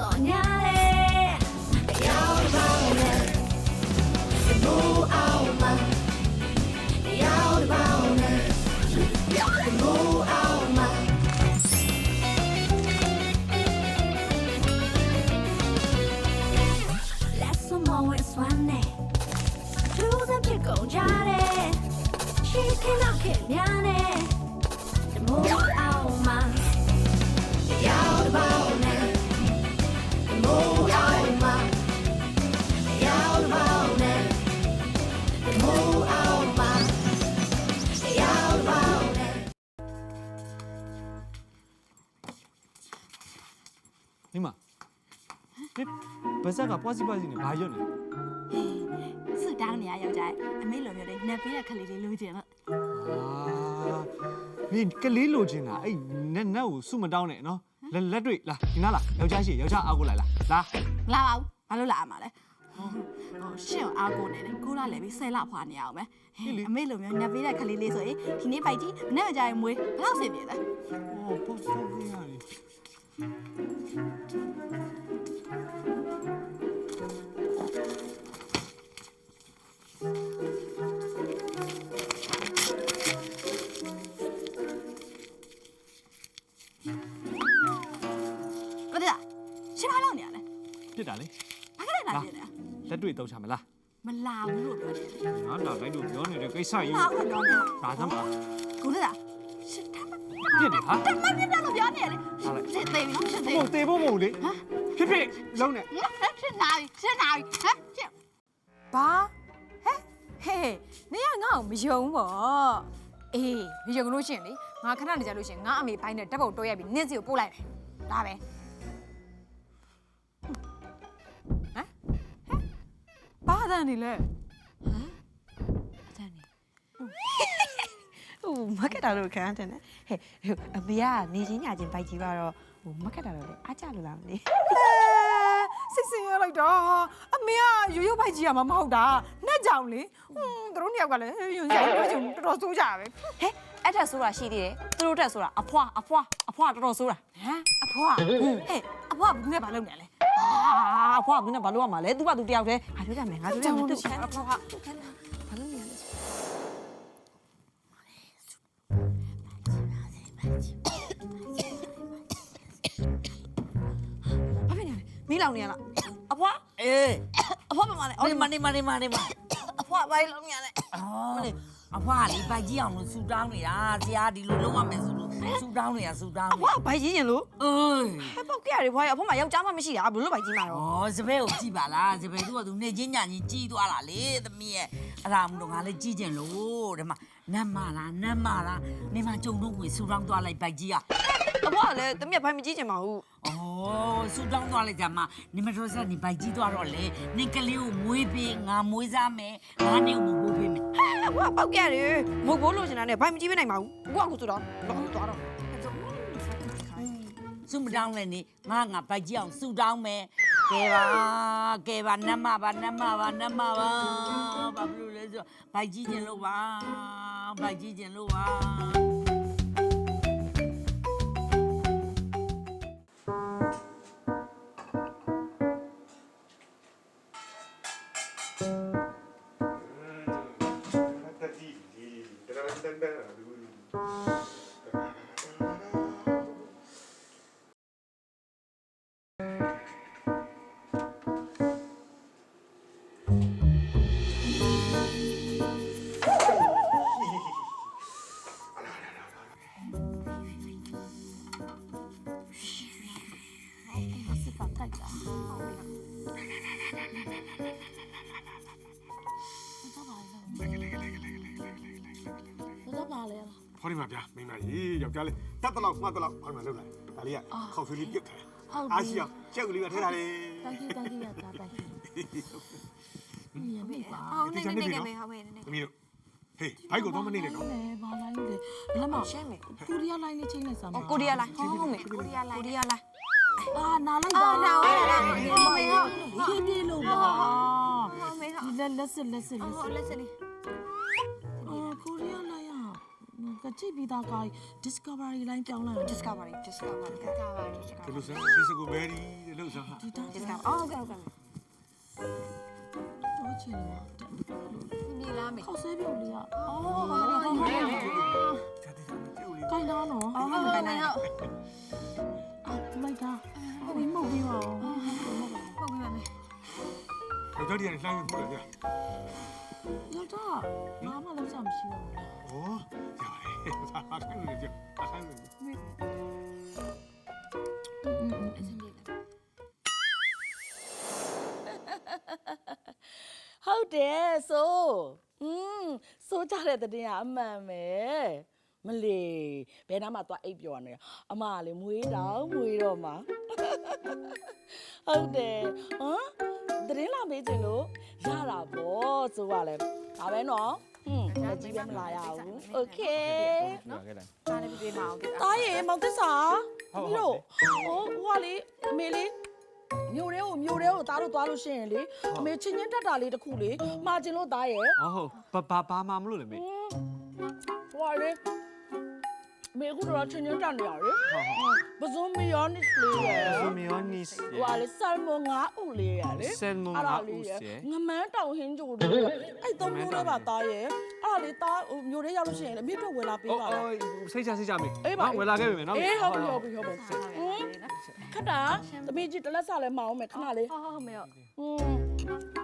တော်ညာလေရောက်ပါမ ဇက်ကပွားစီပွားစီနဲ့ဘာရွတ်နေလဲဆူတောင်းနေရယောက်ျားအမေလိုမျိုးလေးနှစ်ပေးရခလေးလေးလိုချင်လို့အာမင်းကလေးလိုချင်တာအဲ့နက်နက်ကိုစုမတောင်းနဲ့နော်လက်လက်တွေ့လာဒီနားလာယောက်ျားရှိယောက်ျားအားကိုလိုက်လာလာမလာပါဘူးဘာလို့လာမှာလဲဟိုဟိုရှင့်ကိုအားကိုနေတယ်ကိုလာလည်းပြီးဆယ်လဖွာနေအောင်မယ်အမေလိုမျိုးနှစ်ပေးရခလေးလေးဆိုရင်ဒီနေ့ပိုက်ကြီးမနေ့ကကြာရင်မွေးဘယ်လောက်ဆင်ပြေလဲဟောပေါ့ဆောင်းနေရတယ် ရှင်းမလောက်နေရလဲပြစ်တာလေဘာကလေးလာပြနေလဲလက်တွေ့တော့ချမလားမလာဘူးလို့ပြောတယ်ငါလာလိုက်လို့ပြောနေတဲ့ကိစ္စကြီးလာဘူးလို့ပြောနေဒါသမ်းပါကိုတည်းရှင်းထားမပြစ်တယ်ဟာတမပြတယ်လို့ပြောနေလေရှင်းသေးပြီရှင်းသေးဟိုတေဖို့မဟုတ်လေဖြစ်ဖြစ်လုံးနဲ့ရှင်းနာပြီရှင်းနာပြီဟမ်ရှင်းဘာဟဲ့ဟဲ့နေကငါ့ကိုမယုံဘောအေးမယုံလို့ရှရင်လေငါခဏနေကြလို့ရှရင်ငါအမေပိုင်းနဲ့တက်ပုတ်တွဲရပြီးနင့်စီကိုပို့လိုက်မယ်ဒါပဲ ဘာသာနေလဲဟိုမကက်တာလို့ခံရတယ်နဲ့ဟဲ့ဟိုအမေကနေချင်းညာချင်းဘိုက်ကြီးပါတော့ဟိုမကက်တာလို့လေအားကြလို့လားမသိစိတ်ဆင်းရလိုက်တော့အမေကရိုးရိုးပိုက်ကြီးရမှာမဟုတ်တာနှက်ကြောင်လေဟွန်းတို့နှစ်ယောက်ကလည်းယုံကြည်လို့ချင်းတော်တော်ဆိုးကြပဲဟဲ့အဲ့ထက်ဆိုတာရှိသေးတယ်သူတို့တက်ဆိုတာအဖွာအဖွာအဖွာတော်တော်ဆိုတာဟမ်အဖွားဟဲ့အဖွားဘူးနဲ့ဘာလုပ်နေလဲ အာအဖွာကဘယ်နဲ့ဘာလို့ရမှာလဲသူကသူတယောက်တည်းငါပြောကြမယ်ငါပြောကြမယ်သူချမ်းအဖွာကဘာလို့နေရလဲဘာဖြစ်နေလဲမီးလောင်နေရလားအဖွာအေးအဖွာဘာမှလဲအော်နေမနေမနေမနေမအဖွာဘာလို့လောင်နေရလဲအော် အဖွားလေးဘိုက်ကြီးအောင်လို့ဆူတောင်းနေတာဆရာဒီလိုလုံးဝမယ်ဆိုလို့ဆူတောင်းနေတာဆူတောင်းအဖွာဘိုက်ကြီးရင်လို့အေးဟဲ့ပေါက်ကြရတယ်ဖွာရအဖွာမှာယောက်ျားမှမရှိတာဘယ်လိုဘိုက်ကြီးမှာတော့ဩစပယ်ကိုကြည့်ပါလားစပယ်သူကသူနေချင်းညာချင်းကြီးသွားတာလေသမီးရဲ့အဲ့ဒါမှတော့ငါလည်းကြီးကျင်လို့ဒီမှာနတ်မလားနတ်မလားနေမှာကြုံတော့ဝင်ဆူတောင်းသွားလိုက်ဘိုက်ကြီးอ่ะ အဖွာကလည်းတမက်ဘိုက်မကြီးချင်ပါဘူးဩဆူတောင်းသွားလိုက်ကြမှာနေမတော်ဆက်နေဘိုက်ကြီးသွားတော့လေနေကလေးကိုမွေးပေးငါမွေးစားမယ်ငါနေကိုမွေးပေးမယ်အဖွာပေါက်ကြရတယ်မဟုတ်ဘူးလို့ရှင်တာနဲ့ဘိုက်မကြီးမနိုင်ပါဘူးဘွားကဆိုတော့တော့သွားတော့စုမတောင်းလည်းနေငါငါဘိုက်ကြီးအောင်စုတောင်းမယ်ကဲပါကဲပါနတ်မပါနတ်မပါနတ်မပါဘာဖြစ်လို့လဲဆိုတော့ဘိုက်ကြီးကျင်လို့ပါဘိုက်ကြီးကျင်လို့ပါ စစ်ပါ ဟောဒီမှာဗျာမိန်းမကြီးယောက်ျားလေးတက်တလောက်မှတ်တလောက်ဟောဒီမှာလုပ်လိုက်ဒါလေးကခေါက်ဆွေးလေးပြုတ်ထားတယ်အားရှိအောင်ကျက်ကလေးကထဲထားတယ် Thank you, thank you ရတာ thank you. ညမေပါဟုတ်နေနေနေမယ်ဟုတ်မယ်နေသမီးတို့ဟေးဘိုက်ကိုတော့မနေနဲ့နော်လေဘာလိုင်းလဲဘယ်မှာရှင်းမယ်ကိုရီးယားလိုင်းလေးချင်းနေစမ်းကိုရီးယားလိုက်ဟုတ်ဟုတ်မယ်ကိုရီးယားလိုက်ကိုရီးယားလိုက်အာနာလိုက်တာနာဝဲလာမေဟုတ်မေဟုတ်ပြေးပြေးလို့ပါဟုတ်မေဟုတ်ဒီလက်လက်စစ်လက်စစ်လက်စစ်လက်စစ်လေးအာ ကကြည့်ပြီးသားကား Discovery line ပြောင်းလိုက် Discovery Discovery Discovery ဘယ်လိုစားဒီစကူဘယ်ဒီလို့စားဒီတာ Discovery အော်ဟုတ်ကဲ့ဟုတ်ကဲ့တော့ချင်တော့နေလားမေခေါက်ဆွဲပြုတ်လေးอ่ะအော်ဟုတ်ကဲ့ဟုတ်ကဲ့ကိုင်းတော့နော်အော်ဟုတ်ကဲ့ဟုတ်အာလိုက်တာဘယ်မှုတ်ပြီးပါအောင်ဟုတ်ကဲ့ပါမေဒေါက်တာဒီကလှမ်းပြီးပြတယ်ဗျာဒေါက်တာဘာမှလုပ်ဆောင်မရှိဘူးဩရပါတယ် သာသာခိုင်းနေကြသာခိုင်းနေဟုတ်တယ်ဆိုอืมစိုးကြတဲ့တဲ့င်းကအမှန်ပဲမလီဘယ်နာမှသွားအိပ်ပျော်နေရအမကလေမွေးတော့မွေးတော့မှာဟုတ်တယ်ဟမ်တရင်လာမေးချင်လို့ရတာပေါ့ဆိုကလည်းဒါပဲနော် ဟွန်းအကြီးပဲမလာရဘူးโอเค နော်ခဲ့လိုက် ဒါလည်းပြေးမအောင်ကြည့် တားရေမောင်တစ္ဆာ ဟုတ် ပြီး ဟုတ် တော့ဟိုဟိုကလေအမေလေးမြို့ရဲကိုမြို့ရဲကိုတားလို့သွားလို့ရှိရင်လေအမေချင်းချင်းတက်တာလေးတစ်ခုလေမှာကျင်လို့တားရဲ့ အော်ဟုတ်ဘာဘာဘာမှမလို့လေမေ ဟိုကလေအ မေအခုတော့ချင်းချင်းတက်နေရလေဟုတ်ဟုတ်ပဇွန်မီယောနစ်လေးရဲ့ဆိုမီယောနီစ်ဟိုကလေဆယ်မွန်ငါဥလေးရလေဆယ်မွန်ငါဥရဲ့ငမန်းတောင်ဟင်းကြိုလေးရဲ့အဲ့သုံးမျိုးလေးပါတားရဲ့အဲ့ဒါလေတားဟိုမြို့ရဲရောက်လို့ရှိရင်လေအမေတို့ဝယ်လာပေးအော်ပါလားအော်စိတ်ချစိတ်ချမေအေးပါဝယ်လာခဲ့ပြီမယ်နော်အေးဟုတ်ပြီဟုတ်ပြီဟုတ်ပြီခက်တာသမီးကြီးတလက်စားလဲမအောင်မယ်ခဏလေးဟုတ်ဟုတ်မေဟုတ်อืม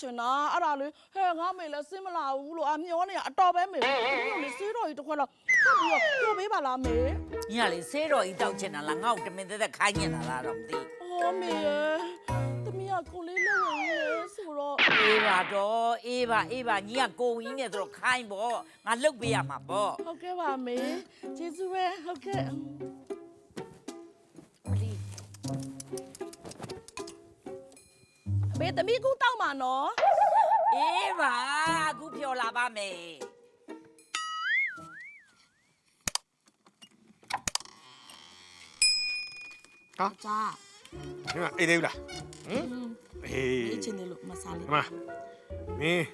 ချင်တာအဲ့ဒါလေဟဲ့ငါမေလည်းစင်းမလာဘူးလို့အမျောနေရအတော်ပဲမေလေစေးတော်ကြီးတစ်ခွက်တော့ထပ်ပြီးတော့ပြောပေးပါလားမေ။။ညလေဆေးတော်ကြီးတောက်ချင်တာလားငါ့ကိုတမင်သက်သက်ခိုင်းနေတာလားတော့မသိအော်မေရဲ့သမီးကကိုလေးလက်ဝင်နေဆိုတော့အေးပါတော့အေးပါအေးပါညီကကိုဝင်းနေဆိုတော့ခိုင်းပေါ့ငါလှုပ်ပေးရမှာပေါ့ ဟုတ်ကဲ့ပါမေကျေးဇူးပဲဟုတ်ကဲ့ မေသမီးကူတောက်မှာနော်အေးပါအခုဖြော်လာပါမယ်จ้าဒီမှာအေးသေးဘူးလားဟမ်အေးအေးချင်းတယ်လို့မစားလေးဒီမှာမင်း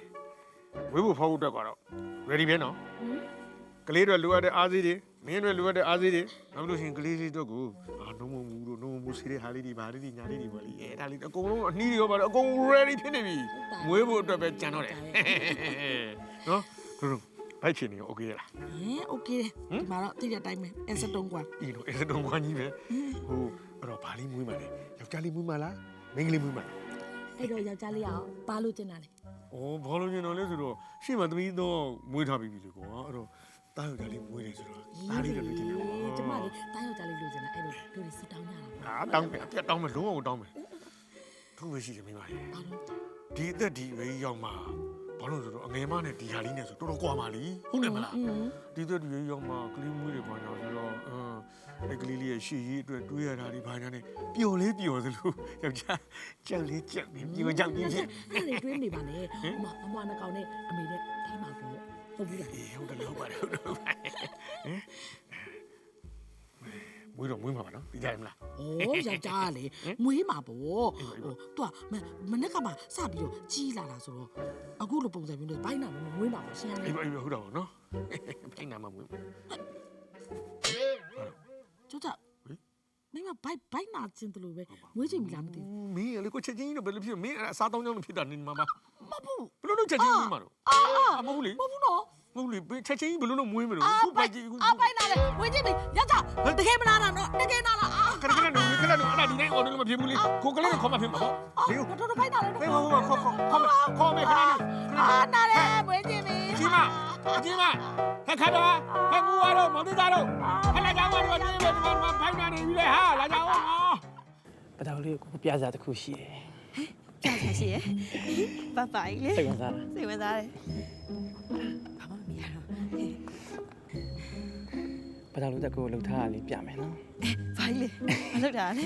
ဝေးဖို့ဖောက်ဖို့အတွက်ကတော့ ready ပဲနော်ကလေးတွေလိုအပ်တဲ့အားစီးတွေ မင်းတွေလိုအပ်တဲ့အားစီးတွေနောက်လို့ရှိရင်ကလေးလေးတို့ကိုအာနှုံမမှုတို့နှုံမမှုစီးတဲ့ဟာလေးတွေဘာလေးတွေညာလေးတွေပေါ့လေအဲဒါလေးအကုန်လုံးအနှီးတွေရောပါတော့အကုန် ready ဖြစ်နေပြီမွေးဖို့အတွက်ပဲကြံတော့တယ်နော်တို့တို့ဘိုက်ချင်နေโอเคလား ဟင်โอเคဒီမှာတော့တိတဲ့အတိုင်းပဲအစတုံးကွာ ဒီလိုအဲတုံးခွန်ကြီးပဲဟိုအဲ့တော့ဘာလေးမွေးမှာလဲယောက်ျားလေးမွေးမှာလားမိန်းကလေးမွေးမှာလား အဲ့တော့ယောက်ျားလေးအောင်ပါလို့ကျင်တာလေ ။အော်ဘာလို့ညင်တော့လဲဆိုတော့ရှေ့မှာသမီးတော့မွေးထားပြီးပြီလေကွာ။အဲ့တော့ တားယောက်ျားလေးမွေးတယ်ဆိုတော့ဒါလေးတော့လုပ်ကြည့်မယ်။ကျမလေးတားယောက်ျားလေးလိုချင်တာအဲ့လိုတို့တွေစတောင်းကြတာအာတောင်းမယ်အပြတ်တောင်းမယ်လုံးဝတောင်းမယ်။သူ့မရှိတယ်မိမလေးပါတော့။ဒီအသက်ဒီဝေးရောက်မှာဘာလို့ဆိုတော့အငယ်မနဲ့ဒီဟာလေးနဲ့ဆိုတော်တော်ကွာပါလीဟုတ်တယ်မလားอืม။ဒီအသက်ဒီဝေးရောက်မှာကလေးမွေးတယ်ဘာညာဆိုတော့အင်းအဲ့ကလေးလေးရဲ့ရှေ့ရေးအတွက်တွေးရတာဒီဘာညာနဲ့ပျော်လေးပျော်သလိုယောက်ျားကြောက်လေးကြောက်နေပျော်ကြောက်ကြီးဖြစ်အဲ့ဒီတွင်းနေပါလေအမအမနှကောင်နဲ့အမေနဲ့တိုင်းပါပေါ့ ဟုတ်ပြီလားအေးဟုတ်တယ်ဟုတ်ပါတယ်ဟုတ်တယ်ဟုတ်ပါတယ်ဟင်မွေးတော့မွေးမှာပါနော်ဒီကြိုင်မလား။အော်ယောက်ျားကလေမွေးမှာပေါ့။ဟိုသူကမနေ့ကမှစပြီးတော့ကြီးလာတာဆိုတော့အခုလိုပုံစံမျိုးနဲ့ဘိုင်းနာမမွေးမှာပေါ့ရှင်းရလေအေးပါအေးပါဟုတ်တော့ဗောနော်ဖိုင်နာမမွေး။ကျောက်ကျောက်မင်းမဘိုက်ဘိုင်းနာချင်းတလို့ပဲမွေးချင်ပြီလားမသိဘူးမင်းလေကိုချက်ချင်းတော့ဘယ်လိုဖြစ်မင်းအစားတောင်းကြောင်းဖြစ်တာနေမှာပါ။မ ဟုတ်ဘူးဘယ်လိုလုပ်ချက်ချင်းမှာတော့။အာမဟုတ်ဘူးလေမဟုတ်ဘူးနော်မဟုတ်လေချက်ချင်းဘယ်လိုလုပ်မွေးမလို့။အာခုဘိုပိုက်က်ကြီးခုအာဘိုင်းနာလေမွေးချင်ပြီယောက်ျားတကယ်မလားနော်တကယ်နာလားအာခဏခဏတော့ခဏတော့အဲ့ဒါဒီတိုင်းအော်လို့မဖြစ်ဘူးလေကိုကလေးကိုခေါ်မှဖြစ်မှာပေါ့ဒီကိုတော်တော်ဘိုင်းနာလေဟေးဟိုဟိုခေါ်ခေါ်ခေါ်မယ်ခေါ်မယ်ခဏလေးအာနာလေမွေးချင်ပြီအကြီးမအကြီးမဟဲ့ခါတော့ဟဲ့ငူရတော့မောင်သေးသားတော့ဟဲ့လာကြပါတော့ဒီဘက်မှာဖိုင်နာနေပြီလေဟာလာကြအောင်နော်ပတောင်လေးကိုပြစားတစ်ခုရှိတယ် ကြာကြာရှိရယ်ဘတ်ပိုင်လေစိတ်ဝင်စားတာစိတ်ဝင်စားတယ်ဘာမှမမြင်ရတော့ပတောင်လေးတက်ကိုလှုပ်ထားတာလေးပြမယ်နော်ဘာကြီးလေမလုပ်တာလေ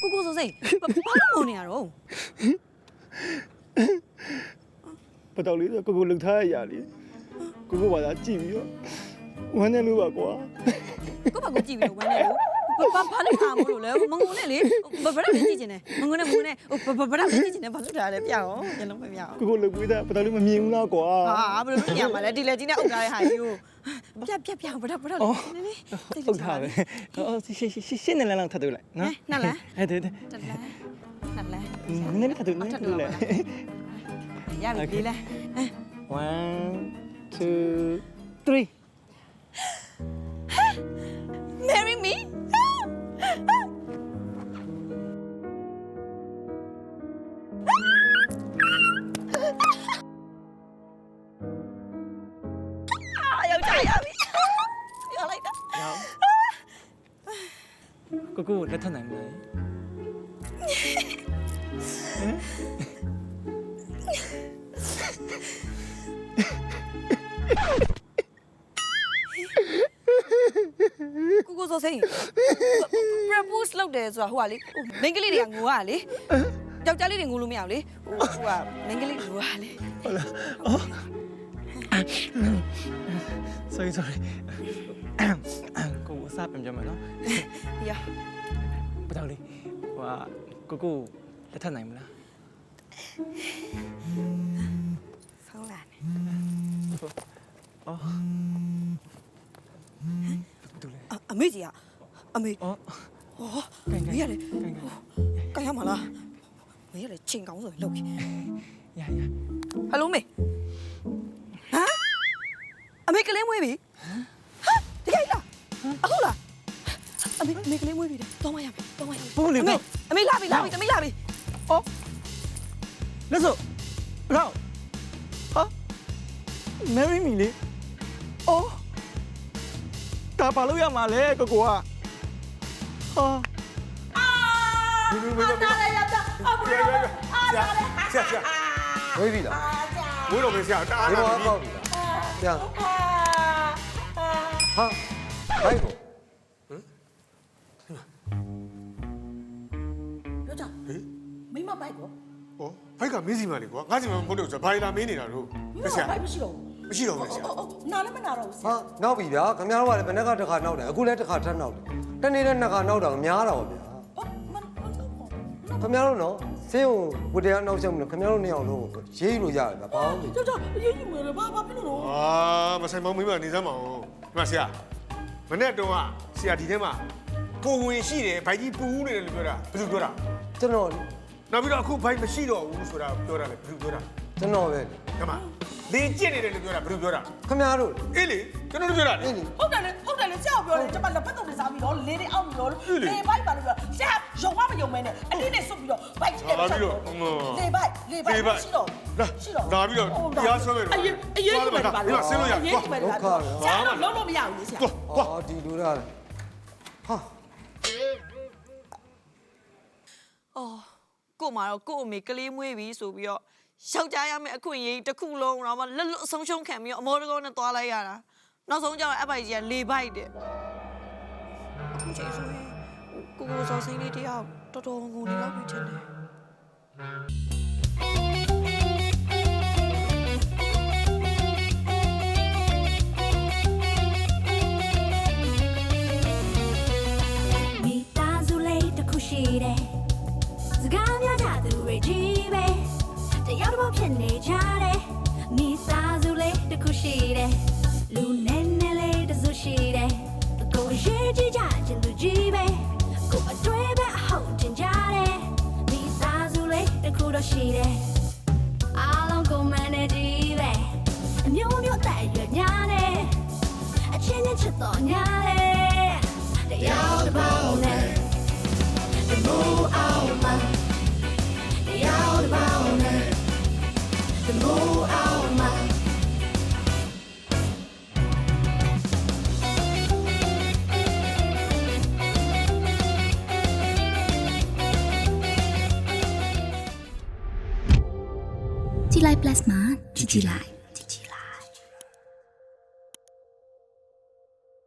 ကိုကိုစိုးစိတ်ဘာလို့မုန်းနေရတော့ပတောင်လေးတက်ကိုကိုလှုပ်ထားရရလေးကိုကိုဘာသာကြည့်ပြီးတော့ဝမ်းနေလို့ပါကွာ ကိုဘာကိုကြည့်ပြီးတော့ဝမ်းနေလို့ဘာဘာလို့အားမလို့လဲမငုံနဲ့လေဘာဘာလို့ကြည့်နေမငုံနဲ့မငုံနဲ့ဘာဘာလို့ကြည့်နေဘာလို့တာလဲပြအောင်ညလုံးမပြအောင်ကိုကိုလှုပ်ပြီးသားပတောင်လေးမမြင်ဘူးလားကွာဟာဘယ်လိုလုပ်ရမှာလဲဒီလက်ကြီးနဲ့အုပ်ထားတဲ့ဟာကြီးကိုပြပြပြဘာလို့ဘာလို့နည်းနည်းဟုတ်တာပဲအော်ရှင်းရှင်းရှင်းနေလန်းလောက်ထပ်တွေ့လိုက်နော်နှစ်လမ်းအဲ့ဒါတက်လဲတက်လဲနည်းနည်းထပ်တွေ့နည်းနည်းထပ်တွေ့လိုက်ရပြီလေ1 2 3 Marry me အာယောက်ျားရပြီပြောလိုက်တာကိုကိုလက်ထ ကိုကိုစောစိန် propose လုပ်တယ်ဆိုတာဟိုကလေမိန်းကလေးတွေကငိုရလေယောက်ျားလေးတွေငိုလို့မရဘူးလေဟိုကမိန်းကလေးငိုရလေ sorry sorry ကိုကိုစပြန်ကြမယ်နော်ရပတောင်လေးဟိုကိုကိုလက်ထပ်နိုင်မလားဆောင်းလာနေအော်တူလေ အမေကြီးကအမေအော်ဟောမေရတယ်ကန်ကန်ကြရမလားမေရတယ်ချိန်ကောင်းဆိုရင်လုပ်ပြီရရဟယ်လိုမေဟမ်အမေကလေးမွေးပြီဟမ်တကယ်လားအခုလားအမေအမေကလေးမွေးပြီတော့မရမယ်တော့မရမယ်ဘုံလေးအမေတော့အမေလာပြီလာပြီတမေလာပြီအော်လက်စောလောက်ဟာ marry me လေအော် ဒါဘာလို့ရမှာလဲကိုကိုကဟာမင်းမင်းမင်းနားလေရတာအဘူရရဆရာဆရာဆရာဝေးပြီလားဝိုးတော်မင်းဆရာတအားဒီလာမှာပြီပေါ့ဗျာဟာဘိုက်ကိုပြောကြမိမပိုက်ကောဟောဘိုက်ကမင်းစီမလေးကွာငါစီမမဟုတ်တော့ဆိုဘာလာမင်းနေတာတို့မိမဆရာပိုက်မရှိတော့ဘူး မရှိတော့ဘူးဆရာအော်နာလည်းမနာတော့ဘူးဆဟာရာနောက်ပြီဗျာခင်ဗျားတို့ကလည်းဘယ်နှခါတစ်ခါနောက်တယ်အခုလည်းတစ်ခါထပ်နောက်တယ်တနေ့နဲ့နှစ်ခါနောက်တာကများတာပါဗျာအော်မမတော့ပေါ့ခင်ဗျားတို့နော်စင်းကိုဝတ္တရားနောက်ချက်မလို့ခင်ဗျားတို့နှစ်ယောက်လုံးကိုရေးလို့ရတယ်ဗျာဘာလို့လဲကြောက်ကြောက်အရေးကြီးမလို့ဘာဘာဖြစ်လို့အာမဆိုင်မောင်မင်းမနေစမ်းမအောင်ဒီမှာဆရာမနေ့တုန်းကဆရာဒီထဲမှာကိုဝင်ရှိတယ်ဘိုက်ကြီးပူးနေတယ်လို့ပြောတာဘယ်သူပြောတာကျွန်တော်နောက်ပြီးတော့အခုဘိုက်မရှိတော့ဘူးဆိုတာပြောတာလေဘယ်သူပြောတာကျွန်တော်ပဲလေကမ လေကျင့်နေတယ်လို့ပြောတာဘယ်သူပြောတာခင်ဗျားတို့အေးလေကျွန်တော်တို့ပြောတာလေ အေးလေ ဟုတ်တယ်လေဟုတ်တယ်လေဆရာပြောတယ်ကျွန်မလက်ဖက်တော့စားပြီးတော့လေးလေးအောက်ပြီးတော့လေဘိုက်ပါလို့ပြောဆရာယုံမမယုံမဲနဲ့အတင်းနဲ့စွတ်ပြီးတော့ဘိုက်ကြီးနဲ့လေဘိုက်လေဘိုက်ရှိတော့လာလာပြီးတော့တရားဆွဲမယ်လို့အရေးအရေးကြီးပဲပါဒီမှာဆင်းလို့ရအရေးကြီးပဲပါဆရာတော့လုံးလို့မရဘူးလေဆရာသွားသွားအော်ဒီလိုရတယ်ဟာအော်ကို့မှာတော့ကို့အမေကလေးမွေးပြီဆိုပြီးတော့ ယောက်ျားရမယ့်အခွင့်အရေးတစ်ခုလုံးတော့မှလက်လွတ်အဆုံးရှုံးခံပြီးတော့အမောတကောနဲ့သွားလိုက်ရတာနောက်ဆုံးကျတော့အပိုက်ကြီးကလေပိုက်တဲ့အခုချိန်ဆိုရင်ကိုကိုစောစိမ့်လေးတယောက်တော်တော်ငုံနေလောက်ပြီထင်တယ်